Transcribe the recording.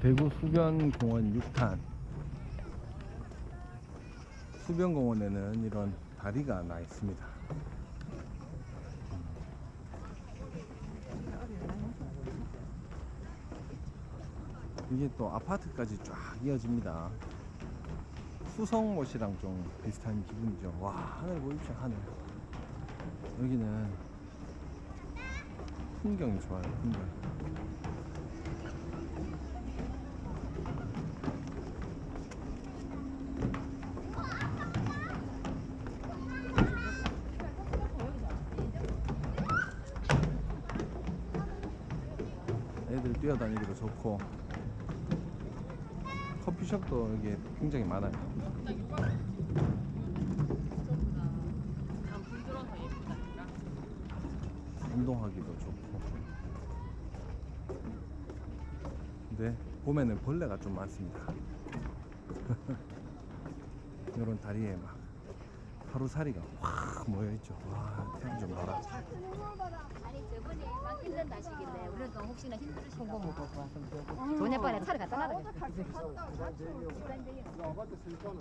대구 수변공원 6탄 수변공원에는 이런 다리가 나 있습니다. 이게 또 아파트까지 쫙 이어집니다. 수성못이랑 좀 비슷한 기분이죠. 와 하늘 보이죠 하늘. 여기는 풍경이 좋아요. 풍경. 애들 뛰어다니기도 좋고 커피숍도 여기 굉장히 많아요. 운동하기도 좋고. 근데 봄에는 벌레가 좀 많습니다. 이런 다리에 막 하루살이가 확 모여 있죠. 와, 태양 좀 봐라. 아니 저번에 막 힘든 날씨길래 그러니까 혹시나 힘들으신가 봐. 왔으면 저녁반에 차를 갖다 놔라. 야, 맞다, 쓸거는.